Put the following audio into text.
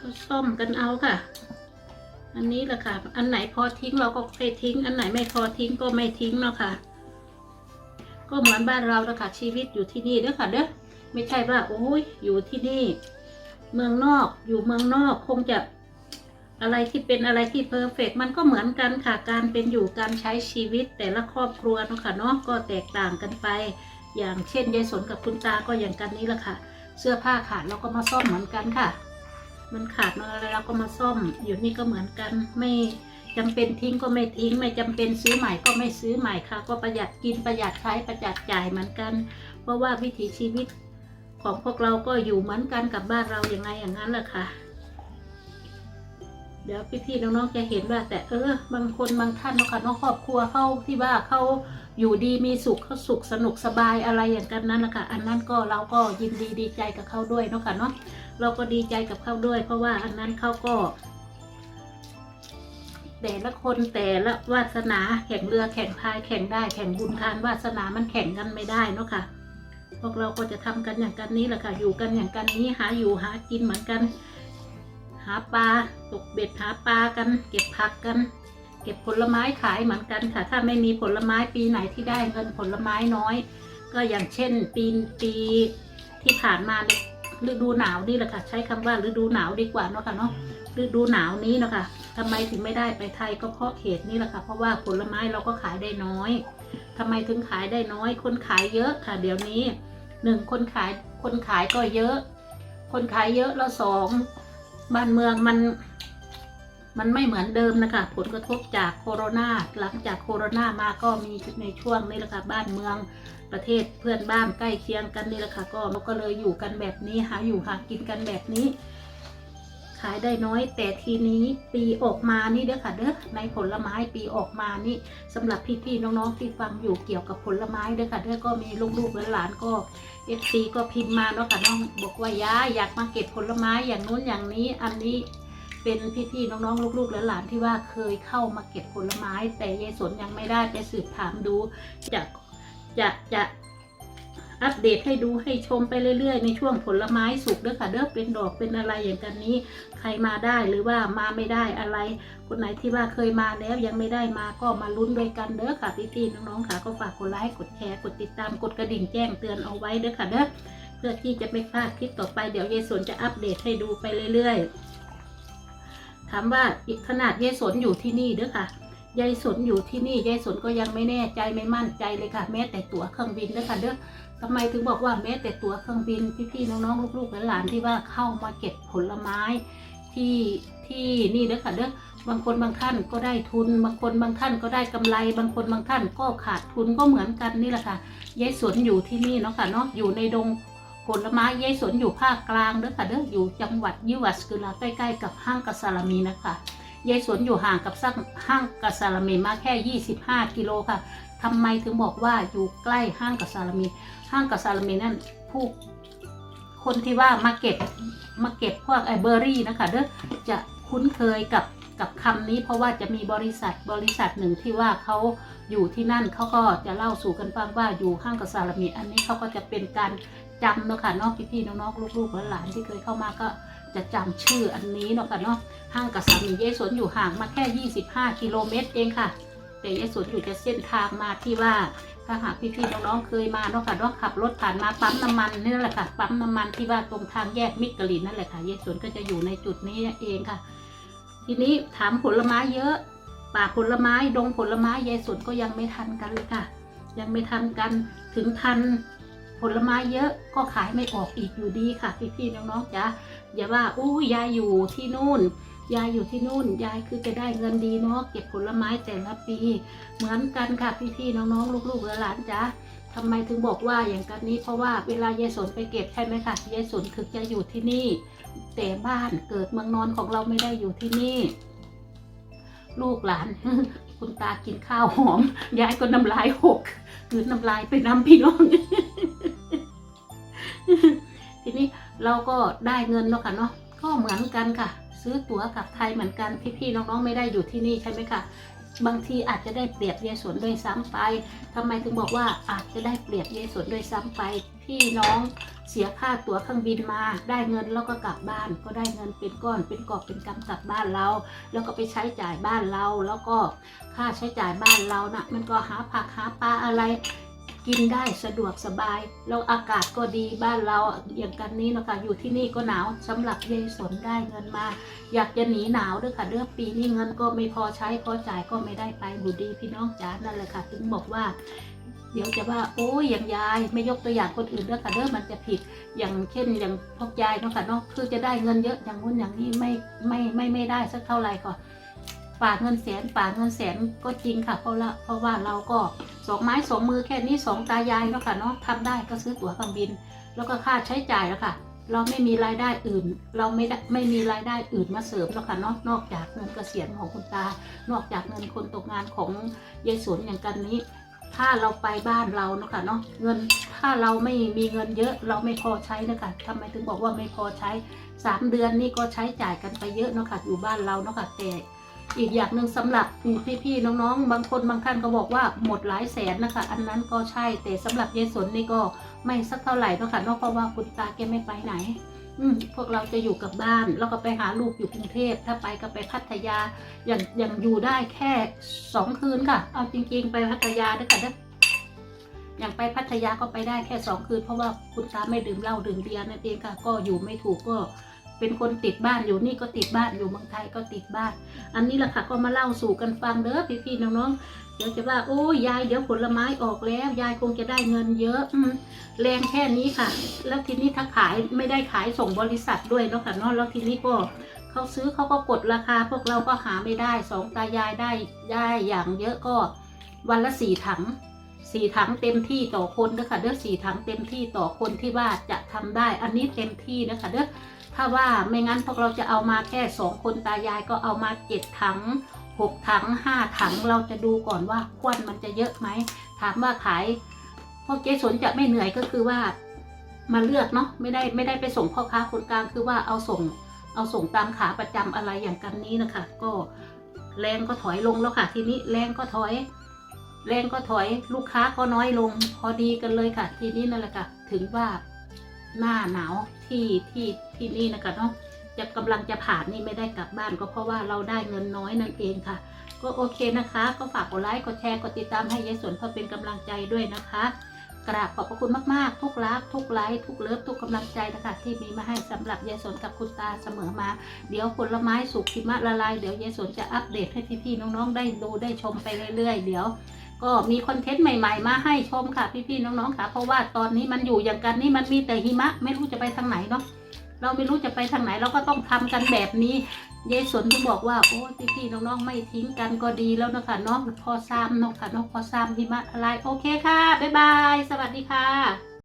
ก็ซ่อมกันเอาค่ะ อันนี้แหละค่ะ อันไหนพอทิ้งเราก็ไปทิ้ง อันไหนไม่พอทิ้งก็ไม่ทิ้งเนาะค่ะ ก็เหมือนบ้านเราล้วค่ะชีวิตอยู่ที่นี่เด้อค่ะเด้อไม่ใช่ว่าโอ้ยอยู่ที่นี่ เมืองนอกอยู่เมืองนอกคงจะอะไรที่เป็นอะไรที่เพอร์เฟกมันก็เหมือนกันค่ะ การเป็นอยู่การใช้ชีวิตแต่ละครอบครัวเนาะค่ะเนาะก็แตกต่างกันไป อย่างเช่นยายสนกับคุณตาก็อย่างกันนี้แหละค่ะ เสื้อผ้าขาดเราก็มาซ่อมเหมือนกันค่ะ มันขาดมาอะไรเราก็มาซ่อม อยู่นี่ก็เหมือนกัน ไม่จำเป็นทิ้งก็ไม่ทิ้ง ไม่จำเป็นซื้อใหม่ก็ไม่ซื้อใหม่ค่ะ ก็ประหยัดกินประหยัดใช้ประหยัดจ่ายเหมือนกัน เพราะว่าวิถีชีวิตของพวกเราก็อยู่เหมือนกันกับบ้านเราอย่างไงอย่างนั้นแหละค่ะ เดี๋ยวพี่ๆน้องๆจะเห็นว่าแต่เออบางคนบางท่านเนาะค่ะน้องครอบครัวเขาที่ว่าเขาอยู่ดีมีสุขเขาสุขสนุกสบายอะไรอย่างกันนั้นแหละค่ะ อันนั้นก็เราก็ยินดีดีใจกับเขาด้วยเนาะค่ะเนาะ เราก็ดีใจกับเขาด้วย เพราะว่าอันนั้นเขาก็ แต่ละคนแต่ละวาสนาแข่งเรือแข่งพายแข่งได้แข่งบุญทานวาสนามันแข่งกันไม่ได้เนาะค่ะพวกเราก็จะทำกันอย่างกันนี้แหละค่ะ อยู่กันอย่างกันนี้หาอยู่หากินเหมือนกัน หาปลาตกเบ็ดหาปลากัน เก็บผักกัน เก็บผลไม้ขายเหมือนกันค่ะ ถ้าไม่มีผลไม้ปีไหนที่ได้เงินผลไม้น้อย ก็อย่างเช่น ปีปีที่ผ่านมาใน ฤดูหนาวนี่แหละค่ะ ใช้คำว่าฤดูหนาวดีกว่าเนาะค่ะเนาะฤดูหนาวนี้เนาะค่ะทำไมถึงไม่ได้ไปไทยก็เพราะเหตุนี้แหละค่ะ เพราะว่าผลไม้เราก็ขายได้น้อยทำไมถึงขายได้น้อย คนขายเยอะค่ะ เดี๋ยวนี้หนึ่งคนขายคนขายก็เยอะ คนขายเยอะแล้วสองบ้านเมืองมัน มันไม่เหมือนเดิมนะคะ ผลกระทบจากโคโรนาหลังจากโคโรนามาก็มีในช่วงนี้แหละค่ะบ้านเมืองประเทศเพื่อนบ้านใกล้เคียงกันนี่แหละค่ะก็เราก็เลยอยู่กันแบบนี้หาอยู่หากินกันแบบนี้ ขายได้น้อย แต่ทีนี้ปีออกมานี่เด้อค่ะเด้อในผลไม้ปีออกมานี่สำหรับพี่ๆน้องๆที่ฟังอยู่เกี่ยวกับผลไม้เด้อค่ะเด้อก็มีลูกๆหลานๆก็เอฟซีก็พิมพ์มาเนาะค่ะน้องบอกว่าย่าอยากมาเก็บผลไม้อย่างนู้นอย่างนี้อันนี้ เป็นพี่ๆน้องๆลูกๆและหลานที่ว่าเคยเข้ามาเก็บผลไม้ แต่ยายสนยังไม่ได้ไปสืบถามดูจะจะจะอัปเดตให้ดูให้ชมไปเรื่อยๆ ในช่วงผลไม้สุกเด้อค่ะเด้อเป็นดอกเป็นอะไรอย่างกันนี้ ใครมาได้หรือว่ามาไม่ได้อะไร คนไหนที่ว่าเคยมาแล้วยังไม่ได้มาก็มาลุ้นด้วยกันเด้อค่ะพี่ๆน้องๆค่ะก็ฝากกดไลค์กดแชร์กดติดตามกดกระดิ่งแจ้งเตือนเอาไว้เด้อค่ะเด้อเพื่อที่จะไม่พลาดคลิปต่อไปเดี๋ยวยายสนจะอัปเดตให้ดูไปเรื่อยๆ ถามว่าขนาดยายสนอยู่ที่นี่เด้อค่ะยายสนอยู่ที่นี่ยายสนก็ยังไม่แน่ใจไม่มั่นใจเลยค่ะ แม้แต่ตั๋วเครื่องบินเด้อค่ะเด้อทำไมถึงบอกว่าแม้แต่ตั๋วเครื่องบินพี่ๆน้องๆลูกๆหลานๆที่ว่าเข้ามาเก็บผลไม้ที่ที่นี่เด้อค่ะเด้อบางคนบางท่านก็ได้ทุน บางคนบางท่านก็ได้กำไร บางคนบางท่านก็ขาดทุนก็เหมือนกันนี่แหละค่ะยายสวนอยู่ที่นี่เนาะค่ะเนาะอยู่ในดง ผลไม้ยายสวนอยู่ภาคกลางเด้อค่ะเด้ออยู่จังหวัดยิวัสกุลาใกล้ๆกับห้างกัสซาลามีนะคะยายสวนอยู่ห่างกับสร้างห้างกัสซาลามีมาแค่ 25 กิโลค่ะทำไมถึงบอกว่าอยู่ใกล้ห้างกัสซาลามี ห้างกัสซาลามีนั่นผู้คนที่ว่ามาเก็บมาเก็บพวกไอเบอร์รี่นะคะเด้อจะคุ้นเคยกับกับคำนี้เพราะว่าจะมีบริษัทบริษัทหนึ่งที่ว่าเขาอยู่ที่นั่นเขาก็จะเล่าสู่กันฟังว่าอยู่ห้างกับซาลามีอันนี้เขาก็จะเป็นการ จำเนาะค่ะเนาะพี่ๆน้องๆลูกๆหลานๆที่เคยเข้ามาก็จะจำชื่ออันนี้เนาะค่ะเนาะห้างกับซามีเยสวนอยู่ห่างมาแค่ 25 กิโลเมตรเองค่ะ แต่เยสวนอยู่จะเส้นทางมาที่ว่าถ้าหากพี่ๆน้องๆเคยมาเนาะค่ะเนาะขับรถผ่านมาปั๊มน้ำมันนี่แหละค่ะปั๊มน้ำมันที่ว่าตรงทางแยกมิกลินนั่นแหละค่ะเยสวนก็จะอยู่ในจุดนี้เองค่ะ ทีนี้ถามผลไม้เยอะป่าผลไม้ดงผลไม้ยายสวนก็ยังไม่ทันกันเลยค่ะ ยังไม่ทันกันถึงทัน ผลไม้เยอะก็ขายไม่ออกอีกอยู่ดีค่ะพี่ๆน้องๆจ้ะอย่าว่าอู้ยายอยู่ที่นู่น ยายอยู่ที่นู่น ยายคือจะได้เงินดีเนาะเก็บผลไม้แต่ละปี เหมือนกันค่ะพี่ๆน้องๆลูกๆหลานจ้ะทำไมถึงบอกว่าอย่างกันนี้เพราะว่าเวลายายสนไปเก็บใช่ไหมคะยายสนถึงจะอยู่ที่นี่ แต่บ้านเกิดเมืองนอนของเราไม่ได้อยู่ที่นี่ ลูกหลาน คุณตากินข้าวหอมยายก็น้ำลายหกหรือน้ำลายไปน้ำพี่น้อง ทีนี้เราก็ได้เงินเนาะค่ะเนาะก็เหมือนกันค่ะ ซื้อตั๋วกลับไทยเหมือนกันพี่ๆน้องๆไม่ได้อยู่ที่นี่ใช่ไหมคะบางทีอาจจะได้เปรียบเยายสนด้วยซ้ำไปทำไมถึงบอกว่าอาจจะได้เปรียบเยายสนด้วยซ้ำไป พี่น้องเสียค่าตั๋วเครื่องบินมา ได้เงินแล้วก็กลับบ้าน ก็ได้เงินเป็นก้อนเป็นกอบเป็นกำกลับบ้านเรา แล้วก็ไปใช้จ่ายบ้านเรา แล้วก็ค่าใช้จ่ายบ้านเรานะ่ะ มันก็หาผักหาปลาอะไร กินได้สะดวกสบาย แล้วอากาศก็ดีบ้านเราอย่างกันนี้นะคะอยู่ที่นี่ก็หนาวสำหรับเยายสนได้เงินมา อยากจะหนีหนาวด้วยค่ะเรื่องปีนี้เงินก็ไม่พอใช้พอจ่ายก็ไม่ได้ไปบุดีพี่น้องจ๋านั่นแหละค่ะถึงบอกว่าเดี๋ยวจะว่าโอ้ยอย่างยายไม่ยกตัวอย่างคนอื่นด้วยค่ะเด้อมันจะผิดอย่างเช่นอย่างพวกยายเนาะค่ะเนาะคือจะได้เงินเยอะอย่างนู้นอย่างนี้ไม่ไม่ไม่ไม่ได้สักเท่าไหร่ก่อน ฝากเงินแสนฝากเงินแสนก็จริงค่ะ เพราะละเพราะว่าเราก็สองไม้สองมือแค่นี้สองตายายเนาะค่ะเนาะทำได้ก็ซื้อตั๋วเครื่องบิน แล้วก็ค่าใช้จ่ายแล้วค่ะ เราไม่มีรายได้อื่น เราไม่ได้ไม่มีรายได้อื่นมาเสริมแล้วค่ะเนอกนอกจากเงินเกษียณของคุณตา นอกจากเงินคนตกงานของยายสนอย่างกันนี้ถ้าเราไปบ้านเราเนาะค่ะเนาะเงินถ้าเราไม่มีเงินเยอะเราไม่พอใช้นะคะทำไมถึงบอกว่าไม่พอใช้สามเดือนนี่ก็ใช้จ่ายกันไปเยอะเนาะค่ะอยู่บ้านเราเนาะค่ะแต่ อีกอย่างหนึ่งสำหรับพี่ๆน้องๆ บางคนบางท่านก็บอกว่าหมดหลายแสนนะคะ อันนั้นก็ใช่แต่สำหรับยายสนนี่ก็ไม่สักเท่าไหร่เนาะค่ะเนอกเพราะว่าคุณตาแกไม่ไปไหน อืมพวกเราจะอยู่กับบ้านแล้วก็ไปหาลูกอยู่กรุงเทพถ้าไปก็ไปพัทยาอย่างอย่างอยู่ได้แค่สองคืนค่ะ เอาจริง ๆ ไปพัทยาด้วยกันนะอย่างไปพัทยาก็ไปได้แค่สองคืนเพราะว่าคุณตาไม่ดื่มเหล้าดื่มเบียร์นั่นเองค่ะ ก็อยู่ไม่ถูกก็ เป็นคนติดบ้านอยู่นี่ก็ติดบ้านอยู่เมืองไทยก็ติดบ้าน อันนี้แหละค่ะก็มาเล่าสู่กันฟังเด้อพี่ๆน้องๆเดี๋ยวจะว่าโอ้ยยายเดี๋ยวผลไม้ออกแล้ว ยายคงจะได้เงินเยอะอืแรงแค่นี้ค่ะ แล้วทีนี้ถ้าขายไม่ได้ขายส่งบริษัทด้วยเนาะค่ะเนาะแล้วทีนี้ก็เขาซื้อเขาก็กดราคา พวกเราก็หาไม่ได้สองตายายได้ได้อย่างเยอะก็วันละสี่ถัง สี่ถังเต็มที่ต่อคนเด้อค่ะเด้อสี่ถังเต็มที่ต่อคนที่ว่าจะทำได้ อันนี้เต็มที่นะคะเด้อถ้าว่าไม่งั้นพวกเราจะเอามาแค่สองคนตายายก็เอามาเจ็ดถังหกถังห้าถังเราจะดูก่อนว่าควันมันจะเยอะไหมถามว่าขายพวกเจ๊สนจะไม่เหนื่อยก็คือว่ามาเลือกเนาะไม่ได้ไม่ได้ไปส่งพ่อค้าคนกลางคือว่าเอาส่งเอาส่งตามขาประจำอะไรอย่างกันนี้นะคะ ก็แรงก็ถอยลงแล้วค่ะ ทีนี้แรงก็ถอย แรงก็ถอยลูกค้าก็น้อยลง พอดีกันเลยค่ะ ทีนี้นั่นแหละค่ะ ถึงว่าหน้าหนาวที่ที่ที่นี่นะคะเนาะจะกำลังจะผ่านนี่ไม่ได้กลับบ้านก็เพราะว่าเราได้เงินน้อยนั่นเองค่ะ ก็โอเคนะคะ ก็ฝากกดไลค์กดแชร์กดติดตามให้ยายสวนเพื่อเป็นกำลังใจด้วยนะคะ กราบขอบพระคุณมากๆ ทุกรัก ทุกไลค์ทุกเลิฟทุกกำลังใจนะคะที่มีมาให้สำหรับยายสวนกับคุณตาเสมอมา เดี๋ยวผลไม้สุกหิมะละลายเดี๋ยวยายสวนจะอัปเดตให้พี่ๆน้องๆได้ดูได้ชมไปเรื่อยๆ เดี๋ยว ก็มีคอนเทนต์ใหม่ ๆ มาให้ชมค่ะพี่ๆน้องๆค่ะ เพราะว่าตอนนี้มันอยู่อย่างกันนี่มันมีแต่หิมะ ไม่รู้จะไปทางไหนเนาะเราไม่รู้จะไปทางไหนเราก็ต้องทำกันแบบนี้ยายสนที่บอกว่าโอ้พี่ๆน้องๆไม่ทิ้งกันก็ดีแล้วนะคะน้องพอซ้ำเนาะค่ะน้องพอซ้ำหิมะอะไรโอเคค่ะบ๊ายบาย สวัสดีค่ะ